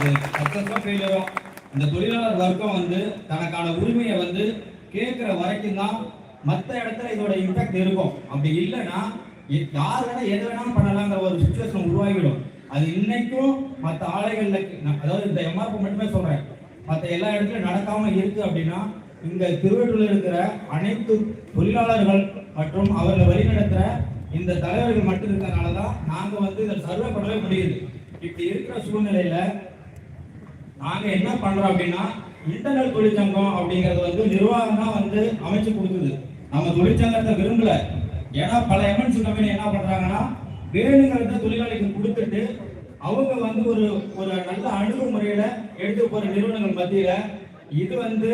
அது சக்சஸோ ஃபெயிலியரோ இந்த தொழிலாளர் வர்க்கம் வந்து தனக்கான உரிமையை வந்து கேட்குற வரைக்கும் தான் மற்ற இடத்துல இதோட இம்பாக்ட் இருக்கும். அப்படி இல்லைன்னா யார் வேணா எது வேணாலும் பண்ணலாங்கிற ஒரு சுச்சுவேஷன் உருவாகிடும் அது இன்னைக்கும் மற்ற ஆலைகள்ல அதாவது இந்த எம்ஆர்பி மட்டுமே சொல்றேன். மற்ற எல்லா இடத்துலையும் நடக்காம இருக்கு அப்படின்னா இந்த திருவள்ளூரில் இருக்கிற அனைத்து தொழிலாளர்கள் மற்றும் அவர்களை வழிநடத்துற இந்த தலைவர்கள் மட்டும் இருக்கிறதுனால தான் நாங்கள் வந்து இதை சர்வே பண்ணவே முடியுது. இப்படி இருக்கிற சூழ்நிலையில நாங்க என்ன பண்றோம் அப்படின்னா இன்டர்னல் தொழிற்சங்கம் அப்படிங்கறது வந்து நிர்வாகம் தான் வந்து அமைச்சு கொடுக்குது. நம்ம தொழிற்சங்கத்தை விரும்பல. ஏன்னா பல எம்என்சி கம்பெனி என்ன பண்றாங்கன்னா வேணுங்கிறத தொழிலாளிக்கு கொடுத்துட்டு அவங்க வந்து ஒரு ஒரு நல்ல அணுகுமுறையில எடுத்து போற நிறுவனங்கள் மத்தியில இது வந்து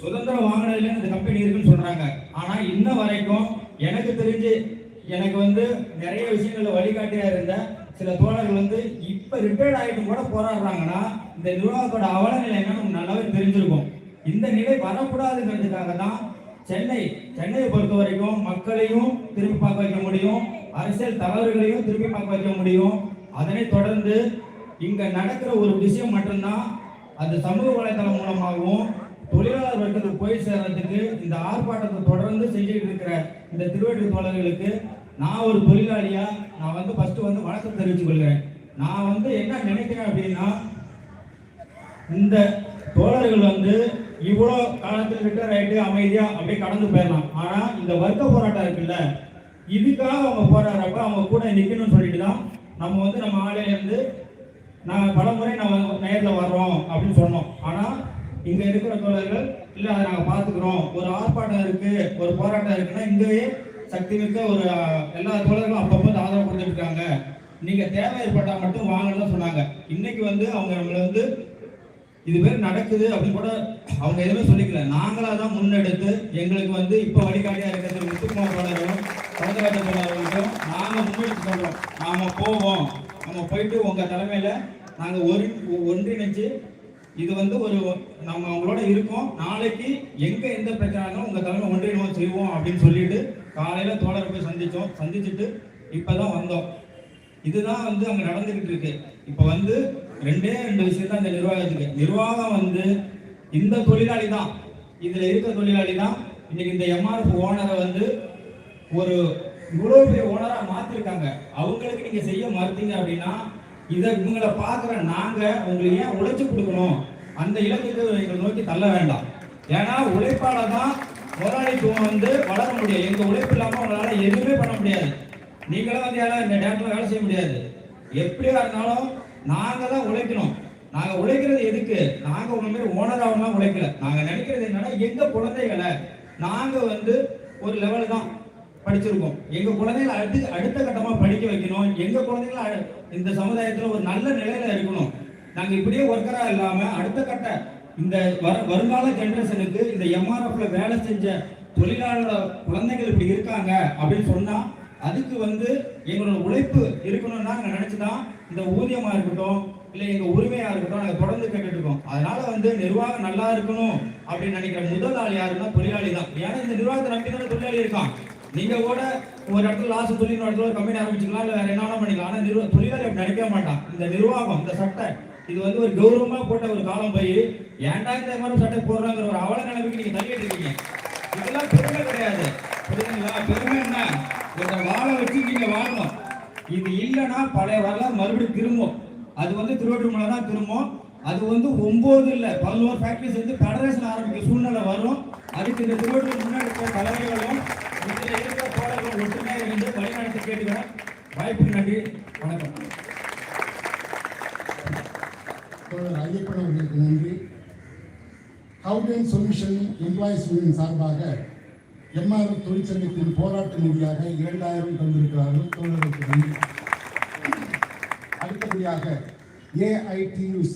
சுதந்திரம் வாங்கினதுல இந்த கம்பெனி இருக்குன்னு சொல்றாங்க. ஆனா இன்ன வரைக்கும் எனக்கு தெரிஞ்சு எனக்கு வந்து நிறைய விஷயங்கள்ல வழிகாட்டியா இருந்த சில தோழர்கள் வந்து இப்ப ரிட்டையர்ட் ஆகிட்டு கூட போராடுறாங்கன்னா இந்த நிர்வாகத்தோட அவலநிலை என்னன்னு நமக்கு நல்லாவே தெரிஞ்சிருக்கும். இந்த நிலை வரக்கூடாதுங்கிறதுக்காக தான் சென்னை சென்னையை பொறுத்த வரைக்கும் மக்களையும் திரும்பி பார்க்க வைக்க முடியும். அரசியல் தலைவர்களையும் திரும்பி பார்க்க வைக்க முடியும். அதனை தொடர்ந்து இங்க நடக்கிற ஒரு விஷயம் மட்டும்தான் அது சமூக வலைதளம் மூலமாகவும் தொழிலாளர் வர்க்கத்துக்கு போய் சேர்றதுக்கு இந்த ஆர்ப்பாட்டத்தை தொடர்ந்து செஞ்சுட்டு இருக்கிற இந்த திருவள்ளூர் தோழர்களுக்கு நான் ஒரு தொழிலாளியா நான் வந்து ஃபர்ஸ்ட் வந்து வணக்கம் தெரிவித்துக் கொள்கிறேன். நான் வந்து என்ன நினைக்கிறேன் அப்படின்னா இந்த தோழர்கள் வந்து இவ்வளோ காலத்தில் ரிட்டையர் ஆயிட்டு அமைதியாக அப்படியே கடந்து போயிடலாம். ஆனால் இந்த வர்க்க போராட்டம் இருக்குல்ல இதுக்காக அவங்க போராடுறப்ப அவங்க கூட நிற்கணும்னு சொல்லிட்டு தான் நம்ம வந்து நம்ம ஆலையிலேருந்து நான் நாங்கள் பலமுறை நம்ம நேரில் வர்றோம் அப்படின்னு சொன்னோம். ஆனால் இங்கே இருக்கிற தோழர்கள் இல்லை அதை நாங்கள் பார்த்துக்குறோம். ஒரு ஆர்ப்பாட்டம் இருக்குது ஒரு போராட்டம் இருக்குன்னா இங்கேயே சக்தி மிக்க ஒரு எல்லா தோழர்களும் அப்பப்போ வந்து ஆதரவு கொடுத்துட்டு நீங்கள் நீங்க தேவை ஏற்பட்டால் மட்டும் வாங்கன்னு சொன்னாங்க. இன்னைக்கு வந்து அவங்க நம்மளை வந்து இது பேர் நடக்குது அப்படின்னு கூட அவங்க எதுவுமே சொல்லிக்கல. நாங்களா தான் முன்னெடுத்து எங்களுக்கு வந்து இப்போ வழிகாட்டியா இருக்கிறது முத்துக்குமார் தோழரும் கலந்துகாட்ட தோழர்களுக்கும் நாங்க முன்னெடுத்து சொல்றோம். நாம போவோம். நம்ம போயிட்டு உங்க தலைமையில நாங்க ஒரு ஒன்றிணைஞ்சு இது வந்து ஒரு நம்ம அவங்களோட இருக்கோம். நாளைக்கு எங்க எந்த பிரச்சனை உங்க தலைமை ஒன்றிணைவோம் செய்வோம் அப்படின்னு சொல்லிட்டு காலையில் தோழரை போய் சந்தித்தோம் சந்திச்சுட்டு இப்பதான் வந்தோம். இதுதான் வந்து அங்கே நடந்துக்கிட்டு இருக்கு. இப்போ வந்து ரெண்டே ரெண்டு விஷயம் தான் இந்த நிர்வாகத்துக்கு. நிர்வாகம் வந்து இந்த தொழிலாளி தான் இதில் இருக்க தொழிலாளி தான் இன்னைக்கு இந்த எம்ஆர்எஃப் ஓனரை வந்து ஒரு இவ்வளோ பெரிய ஓனராக மாற்றிருக்காங்க அவங்களுக்கு நீங்கள் செய்ய மறுத்தீங்க அப்படின்னா இதை இவங்களை பார்க்குற நாங்கள் உங்களுக்கு ஏன் உழைச்சி கொடுக்கணும்? அந்த இலக்குக்கு எங்களை நோக்கி தள்ள வேண்டாம். ஏன்னா உழைப்பாளர் தான் முதலாளித்துவம் வந்து வளர முடியாது. எங்கள் உழைப்பு இல்லாமல் உங்களால் எதுவுமே பண்ண முடியாது. நீங்களும் வந்து யாரும் இந்த டேரக்டர்ல வேலை செய்ய முடியாது. எப்படியா இருந்தாலும் நாங்கள் தான் உழைக்கணும். நாங்கள் உழைக்கிறது எதுக்கு? நாங்கள் உங்க மாதிரி உழைக்கல. நாங்கள் நினைக்கிறது என்னன்னா எங்கள் குழந்தைகளை நாங்கள் வந்து ஒரு லெவல் தான் படிச்சிருக்கோம். எங்கள் குழந்தைகளை அடுத்து அடுத்த கட்டமாக படிக்க வைக்கணும். எங்கள் குழந்தைகளை இந்த சமுதாயத்தில் ஒரு நல்ல நிலையில் இருக்கணும். நாங்கள் இப்படியே ஒர்க்கராக இல்லாமல் அடுத்த கட்ட இந்த வர வருங்கால ஜென்ரேஷனுக்கு இந்த எம்ஆர்எஃப்ல வேலை செஞ்ச தொழிலாளர் குழந்தைகள் இப்படி இருக்காங்க அப்படின்னு சொன்னா அதுக்கு வந்து எங்களோட உழைப்பு இருக்கணும்னா நாங்கள் நினைச்சுதான் இந்த ஊதியமா இருக்கட்டும் இல்லை எங்க உரிமையா இருக்கட்டும் நாங்கள் தொடர்ந்து கேட்டுட்டு இருக்கோம். அதனால வந்து நிர்வாகம் நல்லா இருக்கணும் அப்படின்னு நினைக்கிற முதல் ஆள் யாருன்னா தொழிலாளி தான். ஏன்னா இந்த நிர்வாகத்தை நம்பி தானே தொழிலாளி இருக்கான். நீங்க கூட ஒரு இடத்துல லாஸ் சொல்லி இடத்துல ஒரு கம்பெனி ஆரம்பிச்சுக்கலாம் இல்லை வேற என்ன பண்ணிக்கலாம். ஆனால் நிர்வாக தொழிலாளி அப்படி நினைக்க மாட்டான். இந்த நிர்வாகம் இந்த சட்டை இது வந்து ஒரு கௌரவமா போட்ட ஒரு காலம் போய் ஏன்டா இந்த மாதிரி சட்டை போடுறாங்கிற ஒரு அவல நிலைமைக்கு நீங்க தள்ளிட்டு இருக்கீங்க இதெல்லாம் பெருமை கிடையாது. புரியுதுங்களா? பெருமை என்ன? இந்த வாழை வச்சு நீங்க வாழணும். இது இல்லைன்னா பழைய வரலாறு மறுபடியும் திரும்பும். அது வந்து திருவண்ணாமலை தான் திரும்பும். அது வந்து ஒன்பது இல்லை பதினோரு ஃபேக்டரிஸ் வந்து ஃபெடரேஷன் ஆரம்பிக்க சூழ்நிலை வரும். அதுக்கு இந்த திருவள்ளூர் முன்னாடி இருக்கிற தலைவர்களும் இதுல இருக்கிற தோழர்களும் ஒற்றுமையாக இருந்து வழிநடத்தி கேட்டுக்கிறேன் வாய்ப்பு நன்றி. வணக்கம் தோழர் ஐயப்பன் அவர்களுக்கு நன்றி ஹவுடன் சொல்யூஷன் எம்ப்ளாயிஸ் யூனியன் சார்பாக எம்ஆர் தொழிற்சங்கத்தின் போராட்ட நிதியாக இரண்டாயிரம் தந்திருக்கிறார்கள் தோழர்களுக்கு நன்றி அடுத்தபடியாக ஏஐடியூசி